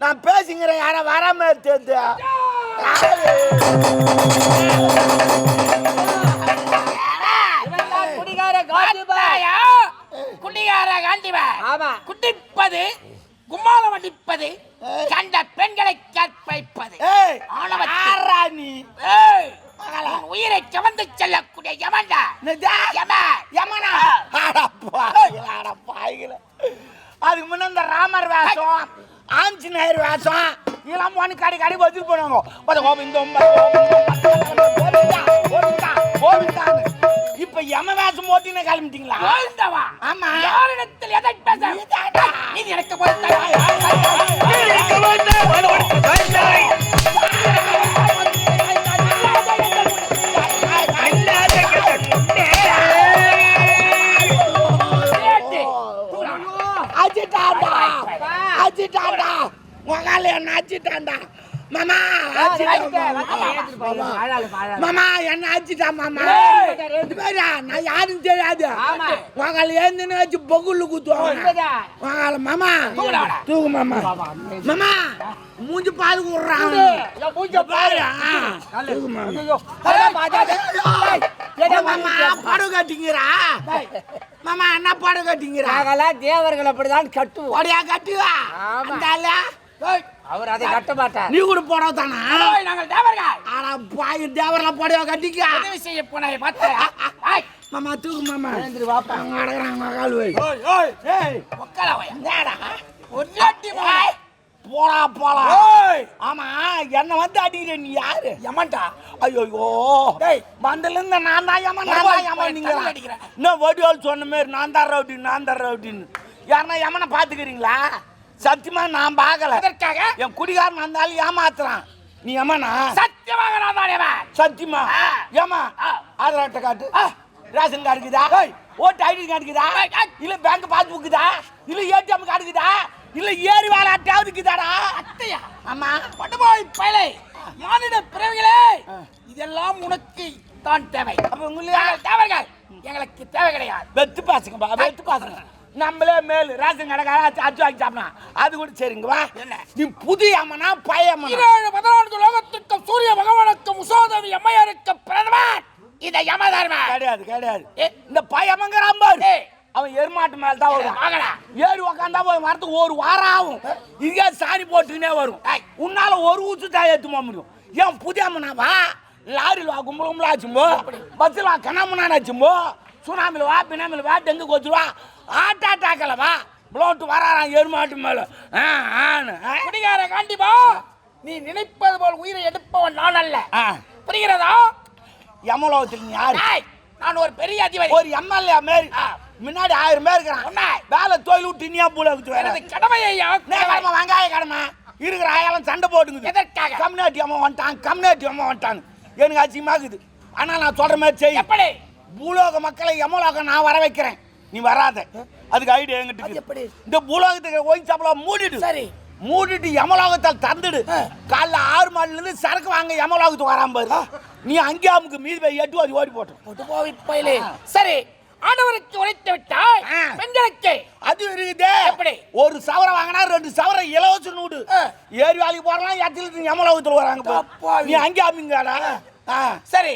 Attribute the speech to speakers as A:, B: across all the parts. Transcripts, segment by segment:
A: நான் பேசிக்கிறேன் யார வராம
B: இவன்தான் குடிகார ஆமா.
C: குடிப்பது கும்மாளம் அடிப்பது கண்ட பெண்களை கற்பழிப்பது
A: ஏய்
C: ஆணவத்தில்.
A: ஆறா நீ
C: ஏய், உன் உயிரை கவர்ந்து செல்லக்கூடிய யமன்டா
A: என்னது?
C: யமன்
A: யமனா அட பாவிகளா, அட பாவிகளா. அதுக்கு முன்ன இந்த ராமர் வேஷம் ஆஞ்சநேயர் வேஷம் இதெல்லாம் போன கடி கடி வச்சுட்டு போனாங்க. பத கோவிந்தம் கோவிந்தா கோவிந்தா கோவிந்தான்னு இப்ப யம வேஷம் போட்டின்னு கிளம்பிட்டீங்களா?
C: கோவிந்தவா
A: ஆமா.
C: யாரிடத்தில் எதை பேச? நீ எனக்கு
A: மாமா என்ன அடிச்சிட்டா மாமா. இது மாதிரியா, நான் யாரும் தெரியாது. உங்களை ஏந்துன்னு வச்சு பொகுள்ள குத்துவாங்க. உங்களை மாமா. தூக்கு மாமா. மாமா மூஞ்சி பாது விடுறாங்க
B: மூஞ்ச
A: பாரு.
B: பாரு.
A: தூக்கு மாமா.
B: அதெல்லாம்
A: படம் கட்டிங்கிறா மாமா என்ன படம் கட்டிங்கிறா
B: நாங்கெல்லாம் தேவர்கள் அப்படிதான் கட்டுவோம்.
A: உடையா கட்டுவா. அந்த
B: அவர் அதை கட்ட மாட்டார்.
A: நீ கூட புடவை தானா?
C: நாங்கள் தேவர்கள்.
A: ஆனா பாய் தேவரெல்லாம் புடவை கட்டிக்க.
C: உதவி செய்ய போன பார்த்தாயா? ஏய்,
A: மாமா தூக்கு மாமா.
B: எழுந்திரு வாப்பா.
A: அங்க அடக்குறாங்க கால் வை.
C: ஓய், ஓய்,
A: ஏய்.
C: உக்காலவையா?
A: என்னடா?
C: ஒல்லாட்டி மகனே.
A: ஏய், போடா போடா.
C: ஓய்,
A: ஆமா என்ன வந்து அடிக்கிற நீ யாரு?
C: யமன்டா.
A: ஐயோ
C: டேய்,
A: வந்தல இருந்து நான் தான் ஏமா நான் தான் ஏமா நீங்க.
C: அடிக்கிறேன்.
A: இன்னும் வடிவால் சொன்ன மாதிரி நான் தான் ரவுடி நான் தான் ரவுடின்னு. யாருன்னா எமனை பாத்துக்கிறீங்களா சத்தியமா நான் பார்க்கல.
C: எதற்காக?
A: என் குடிகாரன் வந்தாலும் ஏமாத்துறான். நீ எமனா
C: சத்தியமாக நான் தான் இவன்.
A: சத்தியமா. ஏமா. ஆதார் அட்டை காட்டு. ரேஷன் கார்டு இருக்குதா? ஓட்டு ஐடி கார்டு இருக்குதா. இல்ல பேங்க் பாஸ்புக் இருக்குதா இல்ல ஏடிஎம் கார்டு இருக்குதா இல்ல ஏரி வேலை அட்டையாவது இருக்குதாடா?
C: அத்தையா,
A: ஆமா.
C: படுபாவி பயலே, மானிட பிறவிகளே, இதெல்லாம் உனக்கு தான் தேவை.
A: அப்ப உங்களுக்கு
C: தேவர்கள் எங்களுக்கு தேவை கிடையாது.
A: வெத்து பாசுங்கப்பா வெத்து பாசுங்க. நம்மளே மேல் ரேஷன் கடைக்கார அச்சு வாங்கி சாப்பிடலாம். அது கூட சரிங்க வா? நீ புது அம்மனா பழைய அம்மனா?
C: பதினான்கு லோகத்துக்கும் சூரிய பகவானுக்கும் உசோதவி அம்மையாருக்கு பிரதமர். இந்த யமதர்மன்
A: கிடையாது கிடையாது. இந்த பையமங்கிறான் பாரு.
C: ஏய்.
A: அவன் எருமாட்டு மேல தான் வரும். ஏறி உக்காந்தா போய் மரத்துக்கு ஒரு வாரம் ஆகும். இதே சாணி போட்டுக்கினே வரும். உன்னால ஒரு ஊத்து தான் போக முடியும். ஏன் புதிய அம்மனா வா? லாரியில் வா கும்பல கும்பலா ஆச்சும்போ பஸ்ஸில் வா கண்ணாமண்ணா ஆச்சும்போ. சுனாமியில் வா பினாமில் வா டெங்கு கோச்சு வா. ஆட்டா டாக்கல வா புளோட்டு வராராம் எருமாட்டு மேல. ஆ ஆன்னு ஆ.
C: குடிகார காண்டிபா நீ நினைப்பது போல் உயிரை எடுப்பவன் நான் அல்ல. புரிகிறதா?
A: யமலோகத்தில் நீ யாரு?
C: நான் ஒரு பெரிய அதிபதி.
A: ஒரு எம்எல்ஏ மாரி. முன்னாடி ஆயிரம் பேர் இருக்கிறான். வேலை தொழில் விட்டு நீயா
C: எனது கடமையை
A: கடமை வெங்காய கடமை. இருக்கிற ஆயாலும் சண்டை போட்டுங்குது
C: எதற்காக?
A: கம்யூனிட்டி அம்மா வந்துட்டான் கம்யூனிட்டி அம்மா வந்துட்டான். எனக்கு அச்சியமாக்குது ஆனா நான் சொல்ற மாதிரி செய்.
C: எப்படி?
A: பூலோக மக்களை யமலோகம் நான் வர வைக்கிறேன் நீ வராத. அதுக்கு ஐடியா எங்கிட்ட
C: அது. எப்படி?
A: இந்த பூலோகத்துக்கு ஒயின் சாப்பிட மூடிடு.
C: சரி.
A: மூடிட்டு யமலோகத்தால் தந்துடு காலைல ஆறு மணில இருந்து சரக்கு வாங்க யமலோகத்துக்கு வராம பாரு. நீ அங்கே அமுக்கு மீதி போய் எட்டு வாதி ஓடி போட்டோம்.
C: புதுபோவி பயிலே. சரி ஆடவருக்கு உழைத்து விட்டாய்.
A: ஆ.
C: பெண்களுக்கு.
A: அது இருக்குது.
C: எப்படி?
A: ஒரு சவரம் வாங்கினா ரெண்டு சவரம் இலவச நூடு. ஏரி வேலைக்கு போறலாம் எத்தில யமலோகத்துல வராங்க. நீ அங்கே அமிங்காடா.
C: சரி.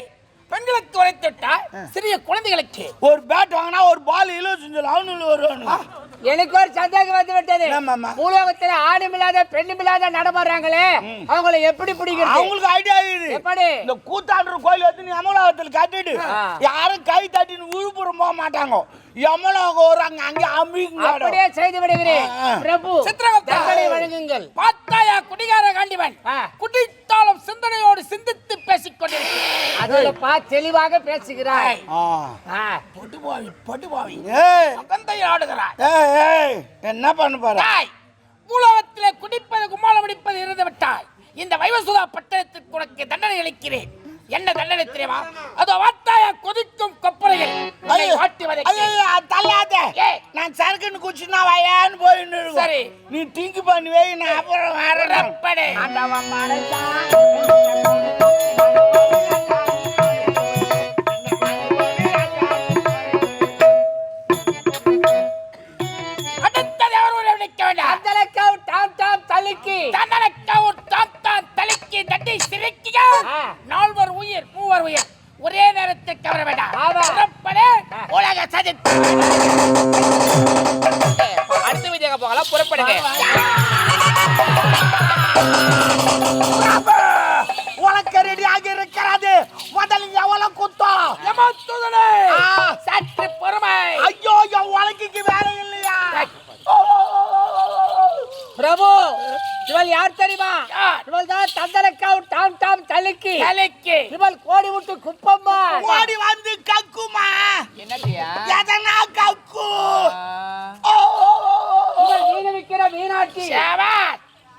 C: பெண்களுக்கு உழைத்து விட்டாய் சிறிய குழந்தைகளுக்கு.
A: ஒரு பேட் வாங்கினா ஒரு பால் இலவசம் சொல்லு அவனு வருவானு
B: எனக்கு ஒரு சந்தேகம் வந்து விட்டது? பூலோகத்துல ஆணும் இல்லாத பெண்ணும் இல்லாத நடமாடுறாங்களே அவங்கள எப்படி பிடிக்கிறது?
A: அவங்களுக்கு ஐடியா இருக்குது.
B: எப்படி?
A: இந்த கூத்தாண்டர் கோயில் வந்து நீ யமலோகத்தில் கட்டிட்டு. யாரும் கை தட்டின்னு விழுப்புரம் போக மாட்டாங்க. யமலோகம் வராங்க அங்கே
B: அப்படியே செய்து விடுகிறேன். பிரபு
C: சித்திரகுப்தா.
B: தங்களை வழங்குங்கள்
C: பார்த்தாயா குடிகார காண்டிவன். குடித்தாலும் சிந்தனையோடு சிந்தித்து பேசிக் கொண்டிருக்கிறாய்
B: அதில் பா தெளிவாக பேசுகிறாய்
C: படுபாவி
A: ஏய்.
C: கந்தையில் ஆடுகிறாய்.
A: என்ன பண்ண போற?
C: தாய் பூலோகத்திலே குடிப்பது கும்மாளம் அடிப்பது இருந்து விட்டாய் இந்த வைவசுதா பட்டணத்திற்கு உனக்கு தண்டனை அளிக்கிறேன். என்ன தண்டனை தெரியுமா? அதோ வாத்தாயா கொதிக்கும் கொப்பரையில்
A: தள்ளாத. நான் சரக்குன்னு குச்சினா வயான்னு போயின்னு.
C: சரி.
A: நீ டிங்கு பண்ணி வை நான் அப்புறம்
C: உலக சதித்து
D: அடுத்த வீடியோ போகலாம் புறப்படுங்க.
A: உனக்கு ரெடியாக இருக்கிறது. முதல்ல எவ்வளவு குத்தம்.
C: சற்று பொறுமை.
A: ஐயோ உலகிக்கு வேலை இல்லையா
B: பிரபு இவள் யார் தெரியுமா? இவள் தான் தந்தரக்காவும் டாம் டாம் தள்ளிக்கு
C: தலைக்கு.
B: இவள் கோடி விட்டு குப்பம்மா.
A: ஓடி வந்து கக்குமா?
D: என்னத்தியா
A: எதனா கக்கு.
B: இவள் மீன் விற்கிற மீனாட்சி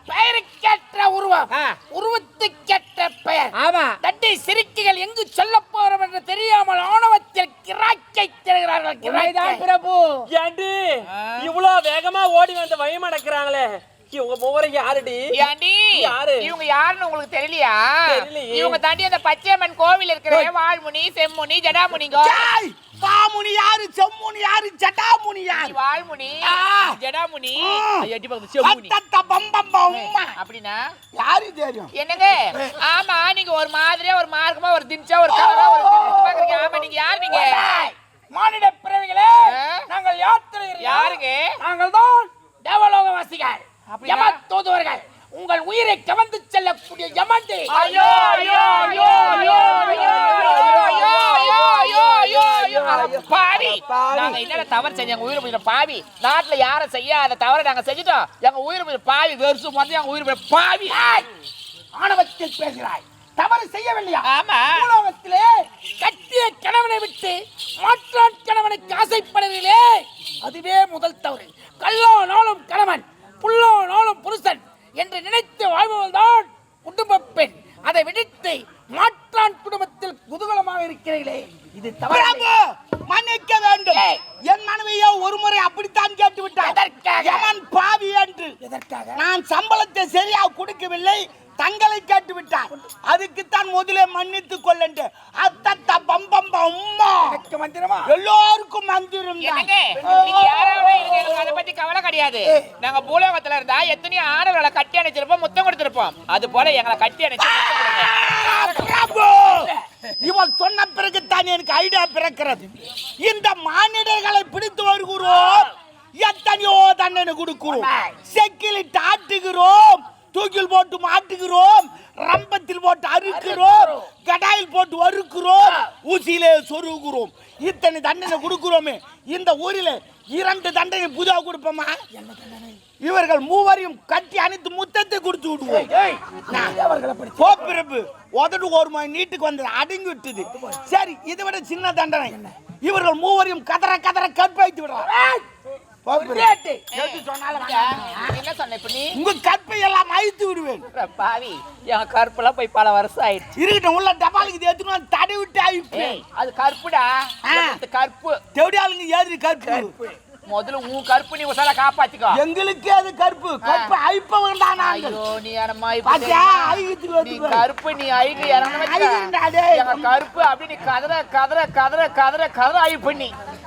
C: பெயருக்கேற்ற உருவம். உருவத்துக்கேற்ற பெயர்.
B: ஆமா.
C: தட்டை சிரிக்குகள் எங்கு சொல்ல போறோம் என்று தெரியாமல் ஆணவத்தில் கிராக்கை தருகிறார்கள்.
B: பிரபு.
E: ஏண்டி? இவ்வளோ வேகமா ஓடி வந்து வழி மடக்குறாங்களே. இவங்க மூவரை யாருடி?
D: ஏண்டி?
E: யாரு?
D: இவங்க யாருன்னு உங்களுக்கு தெரியலையா. இவங்க தாண்டி அந்த பச்சையம்மன் கோவில் இருக்கிற வாழ்முனி செம்முனி ஜடாமுனிங்க.
A: பாமுனி யாரு? செம்முனி யாரு? ஜட்டாமுனி யாரு?
D: வாழ்முனி. ஜடாமுனி. எட்டி பக்கத்து செம்முனி. அப்படின்னா?
A: யாரு தெரியும்?
D: என்னங்க? ஆமா நீங்க ஒரு மாதிரியா ஒரு மார்க்கமா ஒரு திம்சா ஒரு கலரா ஒரு ஆமா நீங்க யாரு நீங்க?
C: மானிட பிறவிகளே? நாங்கள் யாத்திரைகள்
D: யாருங்க?
C: நாங்கள் தான் தேவலோகவாசிகள்.
D: அப்படியா?
C: யம தூதுவர்கள் உங்கள் உயிரை கவர்ந்து செல்லக்கூடிய யமந்து
D: பாவி நாங்க என்னடா தவறு செஞ்சோம் உயிர் போயிடும் பாவி நாட்டுல யாரும் செய்யாத தவறு நாங்க செஞ்சுட்டோம் எங்க உயிர் போயிடும் பாவி வெறுசு மருந்து எங்க உயிர் போய் பாவி
C: ஆணவத்தில் பேசுகிறாய் தவறு செய்யவில்லையா
D: ஆமா
C: உலகத்திலே கட்டிய கணவனை விட்டு மாற்றான் கணவனுக்கு ஆசைப்படுவதிலே அதுவே முதல் தவறு கல்லோ நாளும் கணவன் புல்லானாலும் புருஷன் என்று நினைத்து வாழ்பவள்தான் குடும்ப பெண் அதை விடுத்து மாற்றான் குடும்பத்தில் குதூகலமாக இருக்கிறீர்களே. இது தவறு.
A: பிரபு மன்னிக்க வேண்டும். என் மனைவியோ ஒரு முறை அப்படித்தான் கேட்டு விட்டார் பாவி என்று.
C: எதற்காக?
A: நான் சம்பளத்தை சரியா கொடுக்கவில்லை. தங்களை கேட்டு விட்டார் அதுக்குத்தான் முதலே மன்னித்துக் கொள்ளண்டு
C: மந்திரமா?
A: எல்லோருக்கும் மந்திரம்
D: அதை பத்தி கவலை கிடையாது. நாங்க பூலோகத்துல இருந்தா எத்தனையோ ஆடவர்களை கட்டி அணைச்சிருப்போம் முத்தம் கொடுத்திருப்போம். அது போல எங்களை கட்டி அணைச்சு முத்தம் கொடுங்க.
A: பிரபு! இவன் சொன்ன பிறகுதான் எனக்கு ஐடியா பிறக்கிறது. இந்த மானிடர்களை பிடித்து வருகிறோம் எத்தனையோ தண்டனை கொடுக்கிறோம். செக்கிலிட்டு ஆட்டுகிறோம் தூக்கில் போட்டு மாட்டுகிறோம். ரம்பத்தில் போட்டு அறுக்கிறோம். கடாயில் போட்டு வறுக்கிறோம். ஊசியிலே சொருகிறோம் இத்தனை தண்டனை கொடுக்கிறோமே. இந்த ஊரில் இரண்டு தண்டனை புதா கொடுப்போமா? இவர்கள் மூவரையும் கட்டி அணைத்து முத்தத்தை கொடுத்து விடுவோம். கோப்பிரப்பு உதடு ஒரு மணி நீட்டுக்கு வந்தது அடங்கி விட்டது சரி இதை விட சின்ன தண்டனை. இவர்கள் மூவரையும் கதற கதற கற்பழித்து விடுறார். உங்க கற்பை எல்லாம் அழித்து விடுவேன்.
D: பாவி என் கருப்புலாம் போய் பல வருஷம் ஆயிடுச்சு.
A: இருக்கட்டும் உள்ள டபாலுக்கு வந்து தடை விட்டு
D: ஏய், அது. இது கருப்பு.
A: தெவடியாளுங்க ஏறி கற்பு
D: முதல்ல உன் கருப்பு நீ உசால காப்பாத்திக்கோ.
A: எங்களுக்கே அது கற்பு கற்பு அழிப்பவன் தான் நாங்கள்.
D: நீ
A: அழிக்கிறதுக்கு
D: நீ கருப்பு நீ அழுகு இறங்க கருப்பு அப்படி நீ கதற கதற கதற கதற கதற அழி பண்ணி